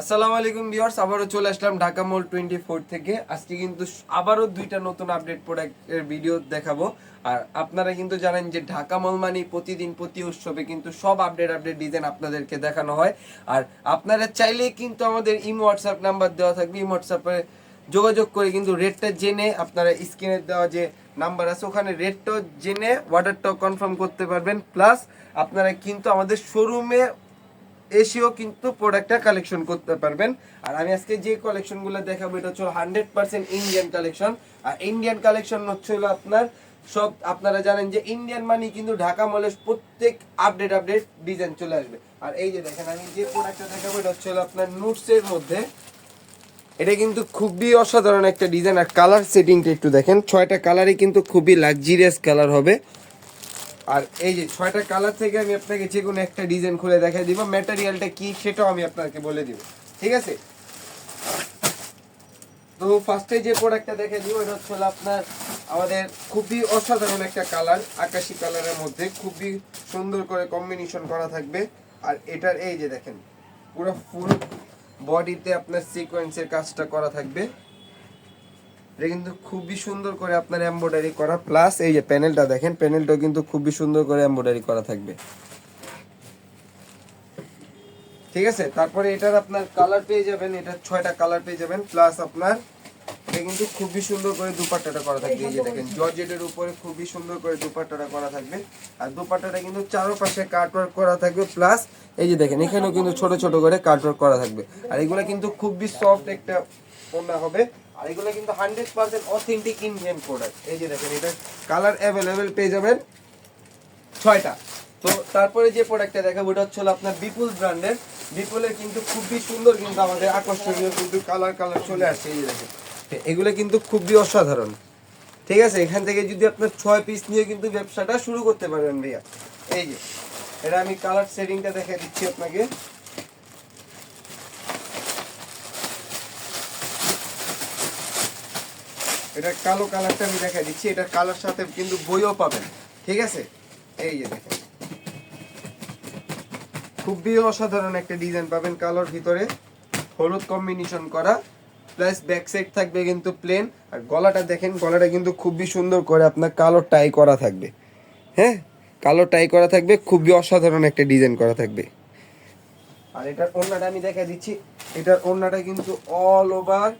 আসসালামু আলাইকুম ভিউয়ার্স, আবারও চলে আসলাম ঢাকা মল টোয়েন্টি ফোর থেকে। আজকে কিন্তু আবারও দুইটা নতুন আপডেট প্রোডাক্টের ভিডিও দেখাবো। আর আপনারা কিন্তু জানেন যে ঢাকা মল মানে প্রতিদিন প্রতি উৎসবে কিন্তু সব আপডেট আপডেট ডিজাইন আপনাদেরকে দেখানো হয়। আর আপনারা চাইলে কিন্তু আমাদের ইমো হোয়াটসঅ্যাপ নাম্বার দেওয়া থাকবে। ইমো হোয়াটসঅ্যাপে যোগাযোগ করে কিন্তু রেটটা জেনে আপনারা স্ক্রিনে দেওয়া যে নাম্বার আছে, ওখানে রেটটাও জেনে অর্ডারটাও কনফার্ম করতে পারবেন। প্লাস আপনারা কিন্তু আমাদের শোরুমে এসেও কিন্তু প্রোডাক্টটা কালেকশন করতে পারবেন। আর আমি আজকে যে কালেকশনগুলো দেখাবো, এটা হচ্ছে হান্ড্রেড পার্সেন্ট ইন্ডিয়ান কালেকশন আর ইন্ডিয়ান কালেকশন হচ্ছে আপনার, সব আপনারা জানেন যে ইন্ডিয়ান মানি কিন্তু ঢাকা মলের প্রত্যেক আপডেট আপডেট ডিজাইন চলে আসবে। আর এই যে দেখেন, আমি যে প্রোডাক্টটা দেখাবো, এটা হচ্ছে হলো আপনার নুটসের মধ্যে। এটা কিন্তু খুবই অসাধারণ একটা ডিজাইন আর কালার সেটিংটা একটু দেখেন, ছয়টা কালারই কিন্তু খুবই লাক্সারিয়াস কালার হবে। আর এই যে ছয়টা কালার থেকে আমি আপনাকে যে কোনো একটা ডিজাইন খুলে দেখাই দিব। ম্যাটেরিয়ালটা কি সেটাও আমি আপনাকে বলে দিব। ঠিক আছে? তো ফার্স্টে যে প্রোডাক্টটা দেখে দিব, এটা হচ্ছে আপনার আমাদের খুবই অসাধারণ একটা কালার আকাশি কালারের মধ্যে। খুবই সুন্দর করে কম্বিনেশন করা থাকবে। আর এটার এই যে দেখেন, পুরো ফুল বডিতে আপনার সিকোয়েন্সের কাজটা করা থাকবে। এটা কিন্তু খুবই সুন্দর করে আপনার এমব্রয়ডারি করা। প্লাস এই যে প্যানেলটা দেখেন প্যানেলটাও কিন্তু খুবই সুন্দর করে এমব্রয়ডারি করা থাকবে। ঠিক আছে? তারপরে এটার আপনার কালার পেয়ে যাবেন এটা ছয়টা কালার পেয়ে যাবেন। প্লাস আপনার এটা কিন্তু খুবই সুন্দর করে দুপাট্টাটা করা থাকবে, এই যে দেখেন, জর্জেটের উপরে খুবই সুন্দর করে দুপাট্টাটা করা থাকবে। আর দুপাট্টাটা কিন্তু চারপাশে কাটওয়ার্ক করা থাকবে প্লাস এই যে দেখেন, এখানেও কিন্তু ছোট ছোট করে কাটওয়ার্ক করা থাকবে। আর এগুলো কিন্তু খুবই সফট একটা ওড়না হবে। আর এগুলো কিন্তু hundred percent authentic Indian product এই যে দেখেন এটা কালার অ্যাভেলেবেল পেয়ে যাবেন ছয়টা। তো তারপরে যে প্রোডাক্টটা দেখাবো, ওটা হচ্ছে আপনার বিপুল ব্র্যান্ডের বিপুলের কিন্তু খুবই সুন্দর কিন্তু আমাদের আকর্ষণীয় কিন্তু কালার কালার চলে আসছে, এই দেখেন। এগুলো কিন্তু খুবই অসাধারণ। ঠিক আছে? এখান থেকে যদি আপনার ছয় পিস নিয়ে কিন্তু ব্যবসাটা শুরু করতে পারবেন ভাইয়া। এই যে, এটা আমি কালার সেটিংটা দেখে দিচ্ছি আপনাকে। এটা কালো কালারটা আমি দেখা দিচ্ছি। এটার কালার সাথে কিন্তু বইও পাবেন। ঠিক আছে? এই যে দেখেন। খুবই অসাধারণ একটা ডিজাইন পাবেন কালোর ভিতরে। হলুদ কম্বিনেশন করা। প্লাস ব্যাক সাইড থাকবে কিন্তু প্লেন আর গলাটা দেখেন, গলাটা কিন্তু খুবই সুন্দর করে আপনার কালো টাই করা থাকবে। হ্যাঁ? কালো টাই করা থাকবে, খুবই অসাধারণ একটা ডিজাইন করা থাকবে। আর এটার ওড়নাটা আমি দেখা দিচ্ছি, এটার ওড়নাটা কিন্তু অল ওভার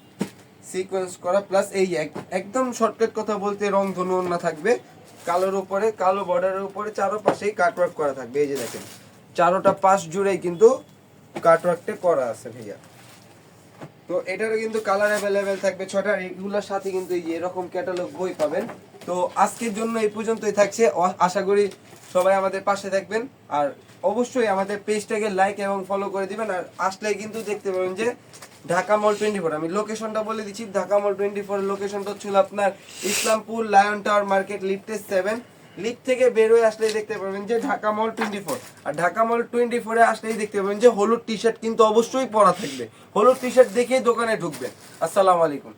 সিকোয়েন্স করা প্লাস এই এক- একদম শর্টকাট কথা বলতে রং ধনু ওড়না থাকবে, কালোর উপরে, কালো বর্ডারের উপরে চারোপাশেই কাটওয়ার্ক করা থাকবে, এই যে দেখেন। চারোটা পাশ জুড়েই কিন্তু কাটওয়ার্কটা করা আছে, ভাইয়া। তো এটারও কিন্তু কালার অ্যাভেলেবেল থাকবে ছটা এগুলোর সাথে কিন্তু এরকম ক্যাটালগ বই পাবেন। তো আজকের জন্য এই পর্যন্তই থাকছে। আশা করি সবাই আমাদের পাশে থাকবেন। আর অবশ্যই আমাদের পেজটাকে লাইক এবং ফলো করে দিবেন। আর আসলে কিন্তু দেখতে পাবেন যে ঢাকা মল টোয়েন্টি ফোর আমি লোকেশনটা বলে দিচ্ছি। ঢাকা মল টোয়েন্টি ফোর লোকেশনটা ছিল আপনার ইসলামপুর লায়ন টাওয়ার মার্কেট লিফটেস সেভেন লিফট থেকে বের হয়ে আসলেই দেখতে পাবেন যে ঢাকা মল টোয়েন্টি ফোর আর ঢাকা মল টোয়েন্টি ফোরে আসলেই দেখতে পাবেন যে হলুদ টি শার্ট কিন্তু অবশ্যই পরা থাকবে। হলুদ টি শার্ট দেখেই দোকানে ঢুকবেন। আসসালামু আলাইকুম।